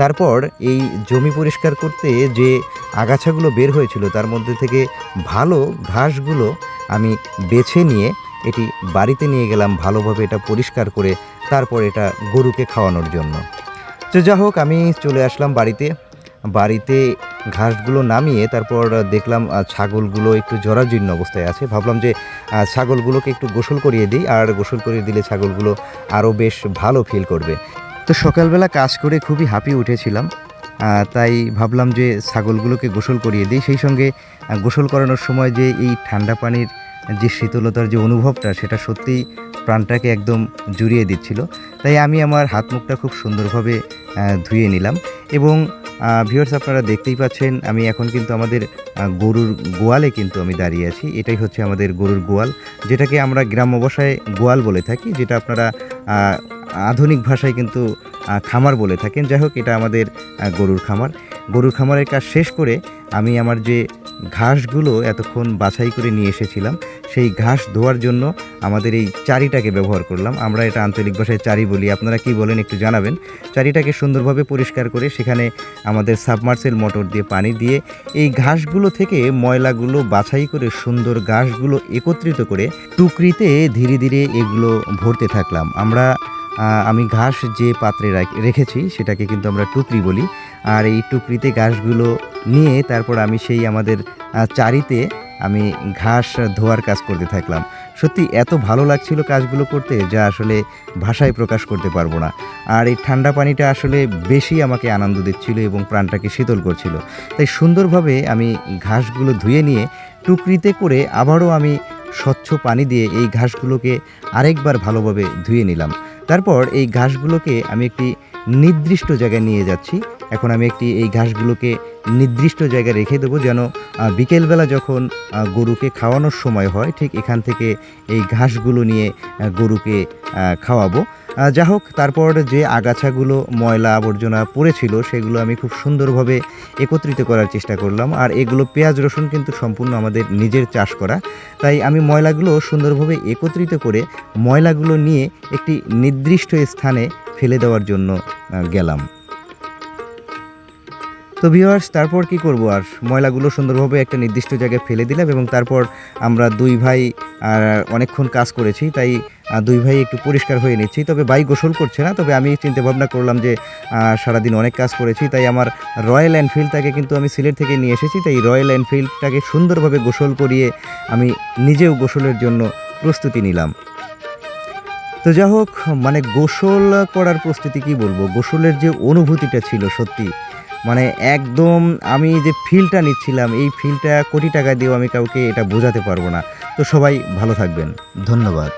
তারপর এই জমি পরিষ্কার করতে যে আগাছাগুলো বের হয়েছিল, তার মধ্যে থেকে ভালো ঘাসগুলো আমি বেছে নিয়ে এটি বাড়িতে নিয়ে গেলাম ভালোভাবে এটা পরিষ্কার করে তারপর এটা গরুকে খাওয়ানোর জন্য। তো যা হোক, আমি চলে আসলাম বাড়িতে। বাড়িতে ঘাসগুলো নামিয়ে তারপর দেখলাম ছাগলগুলো একটু জরাজীর্ণ অবস্থায় আছে। ভাবলাম যে ছাগলগুলোকে একটু গোসল করিয়ে দিই, আর গোসল করিয়ে দিলে ছাগলগুলো আরও বেশ ভালো ফিল করবে। তো সকালবেলা কাজ করে খুবই হাঁপিয়ে উঠেছিলাম তাই ভাবলাম যে ছাগলগুলোকে গোসল করিয়ে দিই। সেই সঙ্গে গোসল করানোর সময় যে এই ঠান্ডা পানির যে শীতলতার যে অনুভবটা, সেটা সত্যিই প্রাণটাকে একদম জুড়িয়ে দিচ্ছিল। তাই আমি আমার হাত মুখটা খুব সুন্দরভাবে ধুয়ে নিলাম এবং ভিউয়ার্স আপনারা দেখতেই পাচ্ছেন, আমি এখন কিন্তু আমাদের গরুর গোয়ালে কিন্তু আমি দাঁড়িয়ে আছি। এটাই হচ্ছে আমাদের গরুর গোয়াল, যেটাকে আমরা গ্রাম্য গোয়াল বলে থাকি, যেটা আপনারা আধুনিক ভাষায় কিন্তু খামার বলে থাকেন। যাই হোক, এটা আমাদের গরুর খামার। গরুর খামারের কাজ শেষ করে আমি আমার যে ঘাসগুলো এতক্ষণ বাছাই করে নিয়ে এসেছিলাম, সেই ঘাস ধোয়ার জন্য আমাদের এই চারিটাকে ব্যবহার করলাম। আমরা এটা আঞ্চলিক ভাষায় চারি বলি। আপনারা কি বলেন একটু জানাবেন। চারিটাকে সুন্দরভাবে পরিষ্কার করে সেখানে আমাদের সাবমার্সেল মোটর দিয়ে পানি দিয়ে এই ঘাসগুলো থেকে ময়লাগুলো বাছাই করে সুন্দর ঘাসগুলো একত্রিত করে টুকরিতে ধীরে ধীরে এগুলো ভরতে থাকলাম। আমরা আমি ঘাস যে পাত্রে রেখেছি সেটাকে কিন্তু আমরা টুকরি বলি। আর এই টুকরিতে ঘাসগুলো নিয়ে তারপর আমি সেই আমাদের চারিতে আমি ঘাস ধোয়ার কাজ করতে থাকলাম। সত্যি এত ভালো লাগছিল কাজগুলো করতে যা আসলে ভাষায় প্রকাশ করতে পারব না। আর এই ঠান্ডা পানিটা আসলে বেশি আমাকে আনন্দ দিচ্ছিল এবং প্রাণটাকে শীতল করছিল। তাই সুন্দরভাবে আমি ঘাসগুলো ধুয়ে নিয়ে টুকরিতে করে আবারও আমি স্বচ্ছ পানি দিয়ে এই ঘাসগুলোকে আরেকবার ভালোভাবে ধুয়ে নিলাম। তারপর এই ঘাসগুলোকে আমি একটি নির্দিষ্ট জায়গায় নিয়ে যাচ্ছি। এখন আমি একটি এই ঘাসগুলোকে নির্দিষ্ট জায়গায় রেখে দেবো যেন বিকেলবেলা যখন গরুকে খাওয়ানোর সময় হয়, ঠিক এখান থেকে এই ঘাসগুলো নিয়ে গরুকে খাওয়াবো। যা হোক, তারপর যে আগাছাগুলো ময়লা আবর্জনা পড়েছিল, সেগুলো আমি খুব সুন্দরভাবে একত্রিত করার চেষ্টা করলাম। আর এগুলো পেঁয়াজ, রসুন কিন্তু সম্পূর্ণ আমাদের নিজের চাষ করা। তাই আমি ময়লাগুলো সুন্দরভাবে একত্রিত করে ময়লাগুলো নিয়ে একটি নির্দিষ্ট স্থানে ফেলে দেওয়ার জন্য গেলাম। তো ভিউয়ার্স তারপর কি করব? আর ময়লাগুলো সুন্দরভাবে একটা নির্দিষ্ট জায়গায় ফেলে দিলাম এবং তারপর আমরা দুই ভাই, আর অনেকক্ষণ কাজ করেছি, তাই দুই ভাই একটু পরিষ্কার হয়ে নিচ্ছি। তবে ভাই গোসল করছে না, তবে আমি চিন্তা ভাবনা করলাম যে সারাদিন অনেক কাজ করেছি, তাই আমার রয়্যাল এনফিল্ডটাকে কিন্তু আমি সিলেট থেকে নিয়ে এসেছি, তাই রয়্যাল এনফিল্ডটাকে সুন্দরভাবে গোসল করিয়ে আমি নিজেও গোসলের জন্য প্রস্তুতি নিলাম। তো যা হোক মানে গোসল করার প্রস্তুতি কি বলব? গোসলের যে অনুভূতিটা ছিল সত্যি মানে একদম আমি যে ফিলটা নিচ্ছিলাম, এই ফিলটা কোটি টাকা দিয়েও আমি কাউকে এটা বোঝাতে পারব না। তো সবাই ভালো থাকবেন। ধন্যবাদ।